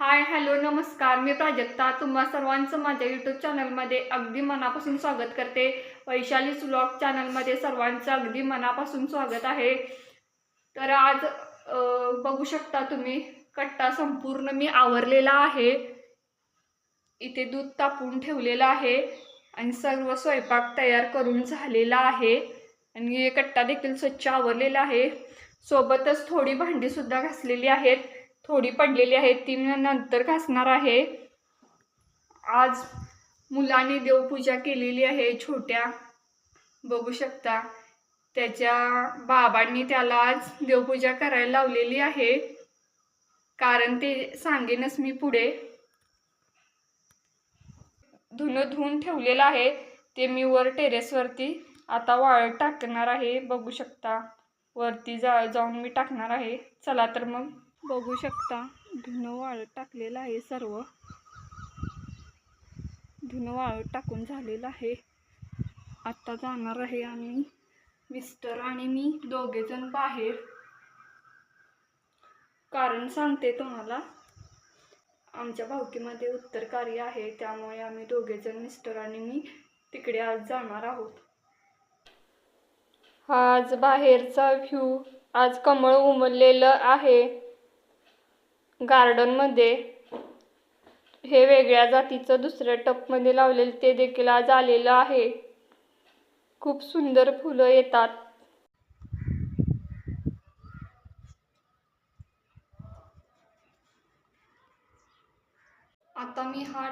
Hi hello नमस्कार. मी प्राजक्ता. तुम्हा सर्वांचं माझ्या यूट्यूब चॅनलमध्ये अगदी मनापासून स्वागत करते. वैशाली सुलॉग चॅनलमध्ये सर्वांचं अगदी मनापासून स्वागत आहे. तर आज बघू शकता तुम्ही कट्टा संपूर्ण मी आवरलेला आहे. इथे दूध तापून ठेवलेलं आहे आणि सर्व स्वयंपाक तयार करून झालेला आहे. आणि कट्टा देखील स्वच्छ आवरलेला आहे. सोबतच थोडी भांडीसुद्धा घासलेली आहेत. थोडी पडलेली आहे ती मी नंतर घासणार आहे. आज मुलांनी देवपूजा केलेली आहे छोट्या. बघू शकता. त्याच्या बाबांनी त्याला आज देवपूजा करायला लावलेली आहे. कारण ते सांगेनच मी पुढे. धुणं धुवून ठेवलेलं आहे. ते मी वर टेरेसवरती आता वाळत टाकणार आहे. बघू शकता. वरती जा जाऊन मी टाकणार आहे. चला तर मग. बघू शकता धुणं वाळत टाकलेलं आहे सर्व. धुणं वाळत टाकून झालेलं आहे. आत्ता जाणार आहे आणि मिस्टर आणि मी दोघेजण बाहेर. कारण सांगते तुम्हाला आमच्या भावकीमध्ये उत्तर कार्य आहे त्यामुळे आम्ही दोघेजण मिस्टर आणि मी तिकडे आज जाणार आहोत. हा आज बाहेरचा व्ह्यू आज कमळ उमललेलं आहे. गार्डनमध्ये हे वेगळ्या जातीचं दुसऱ्या टपमध्ये लावलेलं ते देखील आज आलेलं आहे. खूप सुंदर फुलं येतात. आता मी हा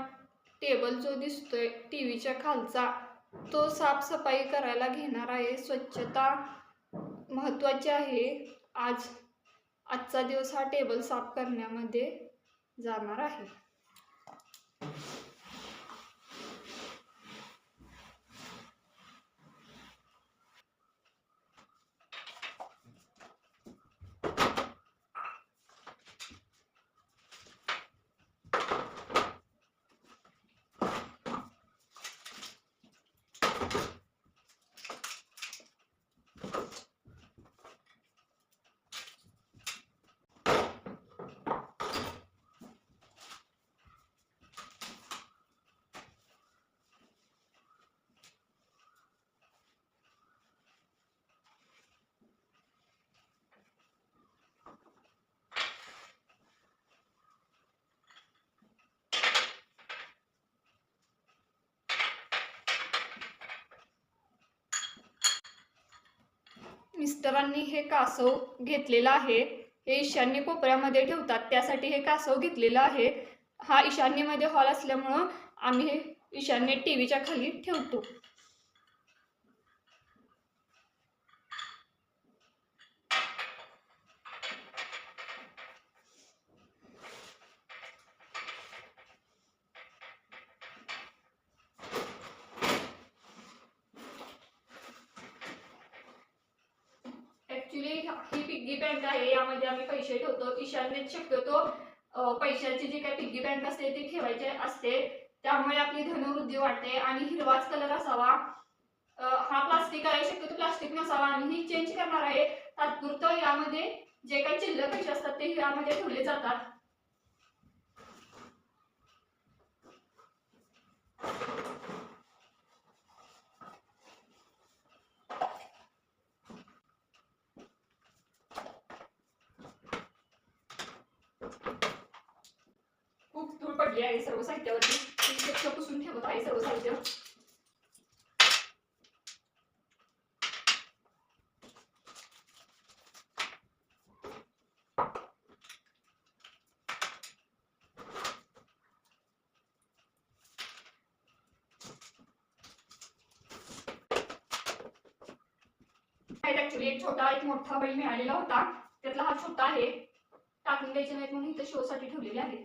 टेबल जो दिसतोय टी व्हीच्या खालचा तो साफसफाई करायला घेणार आहे. स्वच्छता महत्त्वाची आहे. आज आजचा दिवस हा टेबल साफ करण्यामध्ये जाणार आहे. मिस्टरांनी हे कासव घेतलेलं आहे. हे ईशान्य कोपऱ्यामध्ये ठेवतात. त्यासाठी हे कासव घेतलेलं आहे. हा ईशान्येमध्ये हॉल असल्यामुळं आम्ही हे ईशान्य टी व्हीच्या खाली ठेवतो. म्हणजे ही पिग्गी बँक आहे यामध्ये आम्ही पैसे ठेवतो. ईशान्येत शक्यतो पैशाची जी काही पिग्गी बँक असते ती ठेवायची असते. त्यामुळे आपली धनवृद्धी वाढते आणि हिरवाच कलर असावा. हा प्लास्टिक आहे शक्यतो प्लास्टिक नसावा आणि ही चेंज करणार आहे. तात्पुरतं यामध्ये जे काही चिल्लर पैसे असतात ते यामध्ये ठेवले जातात. खूप धूळ पडली आहे सर्व साहित्यावरती. स्वच्छ पुसून ठेवत आहे सर्व साहित्य. एक छोटा एक मोठा बैल मिळालेला होता. त्यातला हा छोटा आहे. टाकून द्यायचे नाहीत म्हणून इथे शो साठी ठेवलेले आहेत.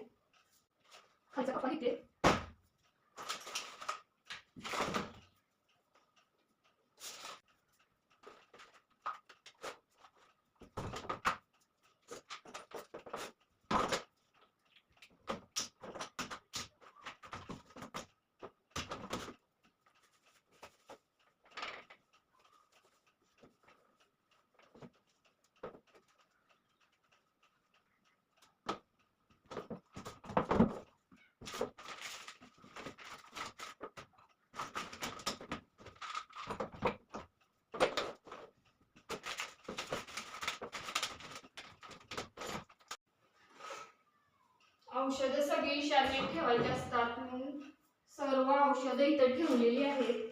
खालचा कपा इथे ठेवायचे असतात म्हणून सर्व औषधं इथं ठेवलेली आहेत.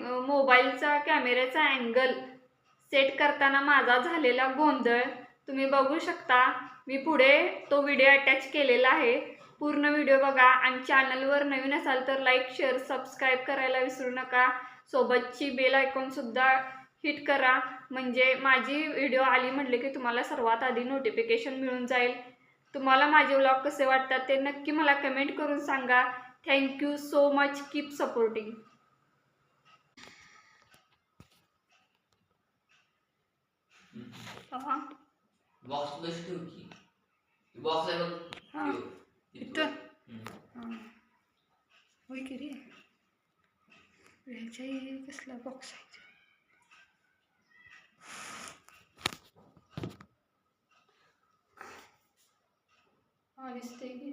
मोबाईलचा कॅमेऱ्याचा अँगल सेट करताना माझा झालेला गोंधळ तुम्ही बघू शकता. मी पुढे तो व्हिडिओ अटॅच केलेला आहे. पूर्ण व्हिडिओ बघा आणि चॅनलवर नवीन असाल तर लाईक शेअर सबस्क्राईब करायला विसरू नका. सोबतची बेल आयकॉनसुद्धा हिट करा. म्हणजे माझी व्हिडिओ आली म्हटले की तुम्हाला सर्वात आधी नोटिफिकेशन मिळून जाईल. तुम्हाला माझे व्लॉग कसे वाटतात ते नक्की मला कमेंट करून सांगा. Thank you so much keep supporting हा बॉक्स बस ठेव की बॉक्स आहे हा. हम्म. होय की रे ह्याच्या कसला बॉक्स आहे हा दिसतंय की